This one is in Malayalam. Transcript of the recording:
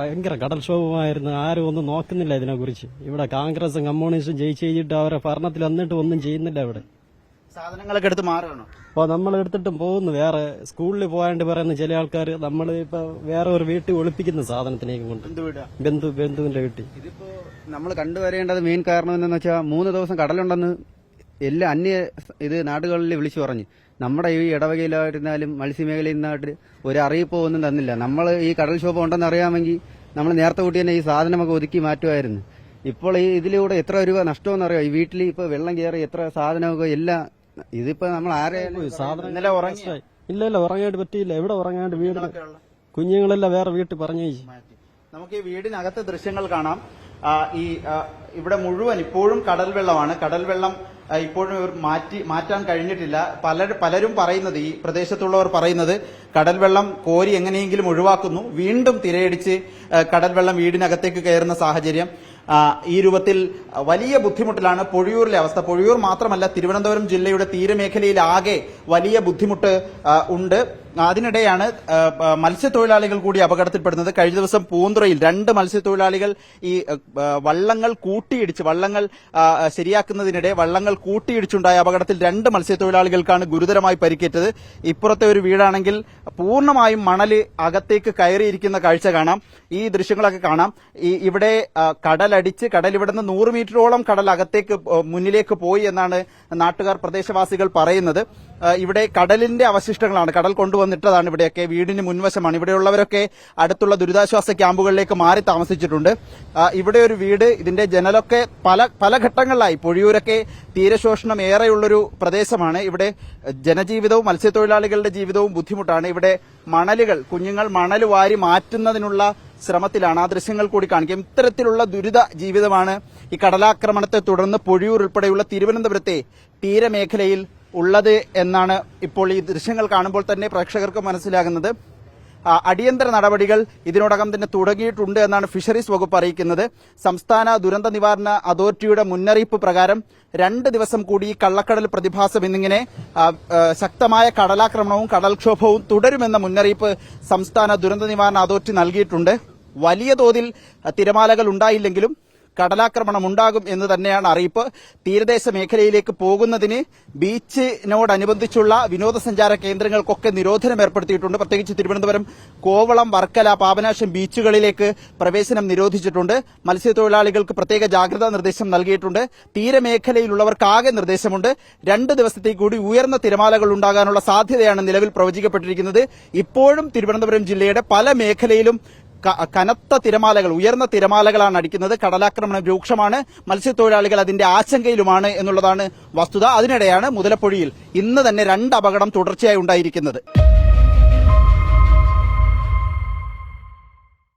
ഭയങ്കര കടൽക്ഷോഭമായിരുന്നു ആരും ഒന്നും നോക്കുന്നില്ല ഇതിനെക്കുറിച്ച്. ഇവിടെ കോൺഗ്രസും കമ്മ്യൂണിസ്റ്റും ജയിച്ചു കഴിഞ്ഞിട്ട് അവരെ ഭരണത്തിൽ വന്നിട്ട് ഒന്നും ചെയ്യുന്നില്ല ഇവിടെ. സാധനങ്ങളൊക്കെ എടുത്ത് മാറുകയാണോ? അപ്പോൾ നമ്മൾ എടുത്തിട്ടും പോകുന്നു. വേറെ സ്കൂളിൽ പോകാണ്ട് പറയുന്ന ചില ആൾക്കാർ നമ്മൾ ഇപ്പൊ വേറെ ഒരു വീട്ടിൽ ഒളിപ്പിക്കുന്ന സാധനത്തിനേക്ക് കൊണ്ട്. ബന്ധു ബന്ധുവിന്റെ വീട്ടിൽ. ഇതിപ്പോ നമ്മൾ കണ്ടുവരേണ്ടത് മെയിൻ കാരണം എന്താണെന്ന് വെച്ചാൽ മൂന്ന് ദിവസം കടലുണ്ടെന്ന് എല്ലാ അന്യ ഇത് നാടുകളിൽ വിളിച്ചു പറഞ്ഞു. നമ്മുടെ ഈ ഇടവകയിലായിരുന്നാലും മത്സ്യമേഖലയിൽ നിന്നായിട്ട് ഒരു അറിയിപ്പോ ഒന്നും തന്നില്ല. നമ്മൾ ഈ കടൽക്ഷോഭം ഉണ്ടെന്ന് അറിയാമെങ്കിൽ നമ്മൾ നേരത്തെ കൂട്ടി തന്നെ ഈ സാധനമൊക്കെ ഒതുക്കി മാറ്റുമായിരുന്നു. ഇപ്പോൾ ഈ ഇതിലൂടെ എത്ര രൂപ നഷ്ടമെന്ന് അറിയാം? ഈ വീട്ടിൽ ഇപ്പൊ വെള്ളം കയറി എത്ര സാധനമൊക്കെ എല്ലാം ഇതിപ്പോ നമ്മൾ ആരെ സാധനം ഇന്നലെ ഉറങ്ങി ഇല്ല ഇല്ല ഉറങ്ങാണ്ട് പറ്റിയില്ല. എവിടെ ഉറങ്ങാണ്ട് വീട് കുഞ്ഞുങ്ങളെല്ലാം വേറെ വീട്ടിൽ പറഞ്ഞു. നമുക്ക് ഈ വീടിനകത്തെ ദൃശ്യങ്ങൾ കാണാം. ഈ ഇവിടെ മുഴുവൻ ഇപ്പോഴും കടൽ വെള്ളമാണ്. കടൽ വെള്ളം ഇപ്പോഴും മാറ്റി മാറ്റാൻ കഴിഞ്ഞിട്ടില്ല. പല പലരും പറയുന്നത് ഈ പ്രദേശത്തുള്ളവർ പറയുന്നത് കടൽ വെള്ളം കോരി എങ്ങനെയെങ്കിലും ഒഴിവാക്കുന്നു. വീണ്ടും തിരയടിച്ച് കടൽവെള്ളം കടൽ വെള്ളം വീടിനകത്തേക്ക് കയറുന്ന സാഹചര്യം. ഈ രൂപത്തിൽ വലിയ ബുദ്ധിമുട്ടിലാണ് പൊഴിയൂരിലെ അവസ്ഥ. പൊഴിയൂർ മാത്രമല്ല തിരുവനന്തപുരം ജില്ലയുടെ തീരമേഖലയിൽ ആകെ വലിയ ബുദ്ധിമുട്ട് ഉണ്ട്. അതിനിടെയാണ് മത്സ്യത്തൊഴിലാളികൾ കൂടി അപകടത്തിൽപ്പെടുന്നത്. കഴിഞ്ഞ ദിവസം പൂന്തുറയിൽ രണ്ട് മത്സ്യത്തൊഴിലാളികൾ ഈ വള്ളങ്ങൾ കൂട്ടിയിടിച്ച് വള്ളങ്ങൾ ശരിയാക്കുന്നതിനിടെ വള്ളങ്ങൾ കൂട്ടിയിടിച്ചുണ്ടായ അപകടത്തിൽ രണ്ട് മത്സ്യത്തൊഴിലാളികൾക്കാണ് ഗുരുതരമായി പരിക്കേറ്റത്. ഇപ്പുറത്തെ ഒരു വീടാണെങ്കിൽ പൂർണമായും മണൽ അകത്തേക്ക് കയറിയിരിക്കുന്ന കാഴ്ച കാണാം. ഈ ദൃശ്യങ്ങളൊക്കെ കാണാം. ഈ ഇവിടെ കടലടിച്ച് കടൽ ഇവിടെ നിന്ന് നൂറ് മീറ്ററോളം കടൽ അകത്തേക്ക് മുന്നിലേക്ക് പോയി എന്നാണ് നാട്ടുകാർ പ്രദേശവാസികൾ പറയുന്നത്. ഇവിടെ കടലിന്റെ അവശിഷ്ടങ്ങളാണ്. കടൽ കൊണ്ടുവന്നിട്ടതാണ് ഇവിടെയൊക്കെ. വീടിന് മുൻവശമാണ്. ഇവിടെയുള്ളവരൊക്കെ അടുത്തുള്ള ദുരിതാശ്വാസ ക്യാമ്പുകളിലേക്ക് മാറി താമസിച്ചിട്ടുണ്ട്. ഇവിടെ ഒരു വീട്. ഇതിന്റെ ജനലൊക്കെ പല പല ഘട്ടങ്ങളിലായി. പൊഴിയൂരൊക്കെ തീരശോഷണം ഏറെയുള്ളൊരു പ്രദേശമാണ്. ഇവിടെ ജനജീവിതവും മത്സ്യത്തൊഴിലാളികളുടെ ജീവിതവും ബുദ്ധിമുട്ടാണ്. ഇവിടെ മണലുകൾ കുഞ്ഞുങ്ങൾ മണൽ വാരി മാറ്റുന്നതിനുള്ള ശ്രമത്തിലാണ്. ആ ദൃശ്യങ്ങൾ കൂടി കാണിക്കും. ഇത്തരത്തിലുള്ള ദുരിത ജീവിതമാണ് ഈ കടലാക്രമണത്തെ തുടർന്ന് പൊഴിയൂർ ഉൾപ്പെടെയുള്ള തിരുവനന്തപുരത്തെ തീരമേഖലയിൽ ഉള്ളത് എന്നാണ് ഇപ്പോൾ ഈ ദൃശ്യങ്ങൾ കാണുമ്പോൾ തന്നെ പ്രേക്ഷകർക്ക് മനസ്സിലാകുന്നത്. അടിയന്തര നടപടികൾ ഇതിനോടകം തന്നെ തുടങ്ങിയിട്ടുണ്ട് എന്നാണ് ഫിഷറീസ് വകുപ്പ് അറിയിക്കുന്നത്. സംസ്ഥാന ദുരന്ത നിവാരണ അതോറിറ്റിയുടെ മുന്നറിയിപ്പ് പ്രകാരം രണ്ട് ദിവസം കൂടി കള്ളക്കടൽ പ്രതിഭാസം എന്നിങ്ങനെ ശക്തമായ കടലാക്രമണവും കടൽക്ഷോഭവും തുടരുമെന്ന മുന്നറിയിപ്പ് സംസ്ഥാന ദുരന്ത നിവാരണ അതോറിറ്റി നൽകിയിട്ടുണ്ട്. വലിയ തോതിൽ തിരമാലകൾ ഉണ്ടായില്ലെങ്കിലും കടലാക്രമണം ഉണ്ടാകും എന്ന് തന്നെയാണ് അറിയിപ്പ്. തീരദേശ മേഖലയിലേക്ക് പോകുന്നതിന് ബീച്ചിനോടനുബന്ധിച്ചുള്ള വിനോദസഞ്ചാര കേന്ദ്രങ്ങൾക്കൊക്കെ നിരോധനം ഏർപ്പെടുത്തിയിട്ടുണ്ട്. പ്രത്യേകിച്ച് തിരുവനന്തപുരം കോവളം വർക്കല പാപനാശം ബീച്ചുകളിലേക്ക് പ്രവേശനം നിരോധിച്ചിട്ടുണ്ട്. മത്സ്യത്തൊഴിലാളികൾക്ക് പ്രത്യേക ജാഗ്രതാ നിർദ്ദേശം നൽകിയിട്ടുണ്ട്. തീരമേഖലയിലുള്ളവർക്കാകെ നിർദ്ദേശമുണ്ട്. രണ്ട് ദിവസത്തേക്ക് കൂടി ഉയർന്ന തിരമാലകൾ ഉണ്ടാകാനുള്ള സാധ്യതയാണ് നിലവിൽ പ്രവചിക്കപ്പെട്ടിരിക്കുന്നത്. ഇപ്പോഴും തിരുവനന്തപുരം ജില്ലയുടെ പല മേഖലയിലും കനത്ത തിരമാലകൾ ഉയർന്ന തിരമാലകളാണ് അടിക്കുന്നത്. കടലാക്രമണം രൂക്ഷമാണ്. മത്സ്യത്തൊഴിലാളികൾ അതിന്റെ ആശങ്കയിലുമാണ് എന്നുള്ളതാണ് വസ്തുത. അതിനിടെയാണ് മുതലപ്പൊഴിയിൽ ഇന്ന് തന്നെ രണ്ട് അപകടം തുടർച്ചയായി ഉണ്ടായിരിക്കുന്നത്.